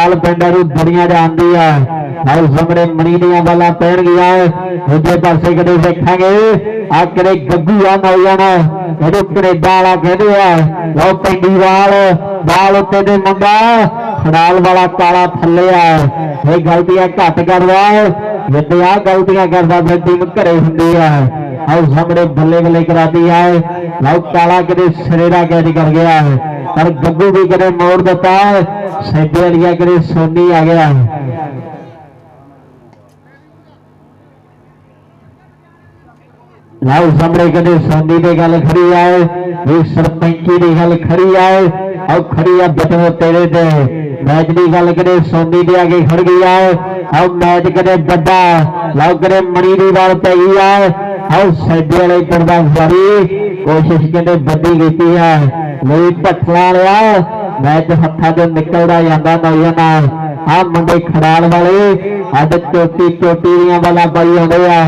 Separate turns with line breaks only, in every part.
ਹਾਲ ਪਿੰਡਾਂ ਨੂੰ ਦੁਨੀਆ ਜਾਣਦੀ ਆ। ਆਓ ਸਾਹਮਣੇ ਮਣੀ ਦੀਆਂ ਬਾਲਾਂ ਪੈਣ ਗਿਆ ਦੂਜੇ ਪਾਸੇ ਕਦੇ ਵੇਖਾਂਗੇ ਆ ਕਿਹੜੇ ਗੱਗੂ ਆ ਨੌਜਵਾਨ। ਇਹਨੂੰ ਕੈਨੇਡਾ ਵਾਲਾ ਕਹਿੰਦੇ ਆ। ਲਓ ਪਿੰਡੀ ਵਾਲ। ਬਾਲ ਉੱਤੇ ਦੇ ਮੁੰਡਾ। ਖੜਾਲ ਵਾਲਾ ਕਾਲਾ ਥੱਲੇ ਆ। ਇਹ ਗਲਤੀਆਂ ਘੱਟ ਕਰਦਾ। ਜਿੱਤੇ ਆ ਗਲਤੀਆਂ ਕਰਦਾ, ਫਿਰ ਟੀਮ ਘਰੇ ਹੁੰਦੀ ਆ। ਆਓ ਸਾਹਮਣੇ ਬੱਲੇ ਬੱਲੇ ਕਰਾਤੀ ਆ। ਲਓ ਕਾਲਾ ਕਿਤੇ ਸਿਰੇ ਦਾ ਕੈਚ ਕਰ ਗਿਆ। ਪਰ ਗੱਗੂ ਵੀ ਕਦੇ ਮੋੜ ਦਿੱਤਾ। ਸੈਦੇ ਵਾਲੀਆ ਕਿਤੇ ਸੋਨੀ ਆ ਗਿਆ ਲਓ ਸਾਹਮਣੇ ਕਦੇ ਸੋਨੀ ਦੀ ਗੱਲ ਖੜੀ ਆਏ ਵੀ ਸਰਪੰਚੀ ਦੀ ਗੱਲ ਖੜੀ ਆਏ ਆਓ ਖੜੀ ਆ ਬਟੋ ਤੇਰੇ ਤੇ ਮੈਚ ਦੀ ਗੱਲ ਕਦੇ ਸੋਨੀ ਦੇ ਅੱਗੇ ਖੜ ਗਈ ਆਏ ਆਓ ਮੈਚ ਕਦੇ ਵੱਡਾ ਲਓ ਕਦੇ ਮਣੀ ਦੀ ਗੱਲ ਪੈ ਗਈ ਆਏ ਆਓ ਸੈਦੇ ਵਾਲੇ ਕਰਦਾ ਸਾਰੀ ਕੋਸ਼ਿਸ਼ ਕਹਿੰਦੇ ਵੱਡੀ ਕੀਤੀ ਆ ਲਈ ਭੱਠਲਾ ਲਿਆ ਮੈਚ ਹੱਥਾਂ ਤੋਂ ਨਿਕਲਦਾ ਜਾਂਦਾ ਨੌਜਵਾਨ ਆ ਮੁੰਡੇ ਖੜਾਲ ਵਾਲੇ ਅੱਜ ਚੋਟੀ ਚੋਟੀ ਦੀਆਂ ਵਾਲਾ ਪਾਈ ਆਉਂਦੇ ਆ।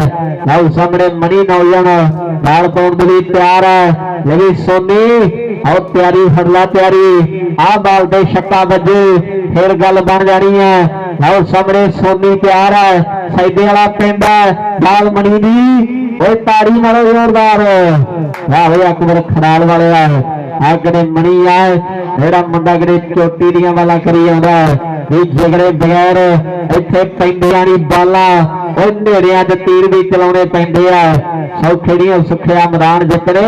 ਲਓ ਸਾਹਮਣੇ ਮਣੀ ਨੌਜਵਾਨ, ਨਾਲ ਪਾਉਣ ਦੇ ਲਈ ਤਿਆਰ ਹੈ ਲਵੀ ਸੋਨੀ, ਆਓ ਤਿਆਰੀ ਫੜਲਾ ਤਿਆਰੀ। ਆ ਬਾਲ ਦੇ ਛੱਕਾ ਵੱਜੇ, ਫਿਰ ਗੱਲ ਬਣ ਜਾਣੀ ਹੈ ਲਓ ਸਾਹਮਣੇ ਸੋਨੀ ਤਿਆਰ ਹੈ ਸੈਦੇ ਵਾਲਾ ਪਿੰਡ ਹੈ ਬਾਲ ਮਣੀ ਦੀ। ਓਏ ਤਾੜੀ ਮਾਰੋ ਜ਼ੋਰਦਾਰ। ਵਾਹ ਵੇ ਅਕਬਰ ਖੜਾਲ ਵਾਲੇ ਆ। ਆ ਕਿਹੜੇ ਮਣੀ ਆ ਜਿਹੜਾ ਮੁੰਡਾ ਕਿਹੜੇ ਚੋਟੀ ਦੀਆਂ ਵਾਲਾ ਕਰੀ ਆਉਂਦਾ ਇਹ ਜਿਗਰੇ ਬਗੈਰ ਇੱਥੇ ਪੈਂਦੀਆਂ ਨਹੀਂ ਬਾਲਾਂ, ਉਹ ਨੇੜਿਆਂ 'ਚ ਤੀਰ ਵੀ ਚਲਾਉਣੇ ਪੈਂਦੇ ਆ। ਸੌਖੇ ਸੁਖਿਆ ਮੈਦਾਨ ਜਿੱਤਣੇ,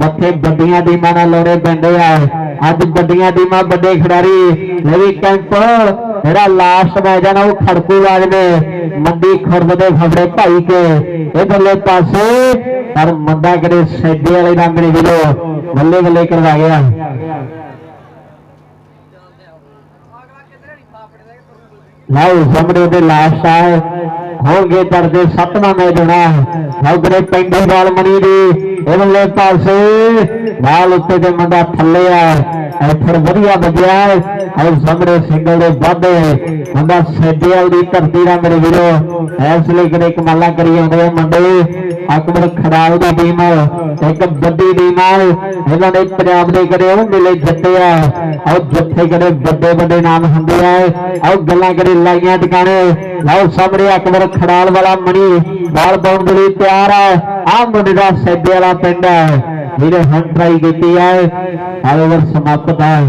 ਮੱਥੇ ਵੱਡੀਆਂ ਟੀਮਾਂ ਲਾਉਣੇ ਪੈਂਦੇ ਆ। ਅੱਜ ਵੱਡੀਆਂ ਟੀਮਾਂ ਵੱਡੇ ਖਿਡਾਰੀ ਲਵੀ ਕੈਂਪ ਜਿਹੜਾ ਲਾਸਟ ਮੈਚ ਆ ਨਾ, ਉਹ ਖੜਕੂ ਵਾਜਨੇ ਮੰਡੀ ਖੁਰਦ ਦੇ ਫਫੜੇ ਭਾਈ ਕੇ। ਇਧਰਲੇ ਪਾਸੇ, ਪਰ ਮੰਦਾ ਕਿਹੜੇ ਸੈਦੇ ਵਾਲੇ ਰੰਗ ਨੇ ਵੀਰੋ ਬੱਲੇ ਬੱਲੇ ਕਰਵਾ ਗਿਆ। ਲਓ ਸਾਹਮਣੇ ਦੇ ਲਾਸਟ ਆਏ ਹੋਣਗੇ ਦਰਦੇ ਸੱਤਵਾਂ ਮੈਚ ਹੋਣਾ ਲੌਗਰੇ ਪੈਂਦੀ ਬਾਲ ਮਣੀ ਦੀ ਇਹਲੇ ਪਾਸੇ ਬਾਲ ਉੱਤੇ ਤੇ ਮੁੰਡਾ ਥੱਲੇ ਆ। ਇੱਥੇ ਵਧੀਆ ਵੱਜਿਆ। ਆਹ ਸਾਹਮਣੇ ਸਿੰਗਲ ਦੇ ਵਾਧੇ। ਮੁੰਡਾ ਸੈਦੇ ਵਾਲੀ ਧਰਤੀ ਦਾ ਮੇਰੇ ਵੀਰੋ। ਇਸ ਲਈ ਕਿਤੇ ਕਮਾਲਾ ਕਰੀ ਆਉਂਦੇ ਆ ਮੁੰਡੇ। ਅਕਬਰ ਖੜਾਲ ਦੀ ਟੀਮ ਇੱਕ ਵੱਡੀ ਟੀਮ ਆ। ਇਹਨਾਂ ਨੇ ਪੰਜਾਬ ਦੇ ਕਰੇ ਉਹ ਮਿਲੇ ਜਿੱਤੇ ਆ। ਆਹ ਜਿੱਥੇ ਕਰੇ ਵੱਡੇ ਵੱਡੇ ਨਾਮ ਹੁੰਦੇ ਆ। ਆਹ ਗੱਲਾਂ ਕਰੇ ਲਾਈਆਂ ਟਿਕਾਣੇ। ਲਓ ਸਾਹਮਣੇ ਅਕਬਰ ਖੜਾਲ ਵਾਲਾ ਮਣੀ। ਬਾਲ ਪਾਉਣ ਦੇ ਲਈ ਤਿਆਰ ਹੈ ਆਹ ਮੁੰਡੇ ਦਾ ਸੈਦੇ ਵਾਲਾ ਪਿੰਡ ਹੈ ਜਿਹਨੇ ਹੁਣ ਟਰਾਈ ਕੀਤੀ ਹੈ ਆਹ ਓਵਰ ਸਮਾਪਤ ਹੈ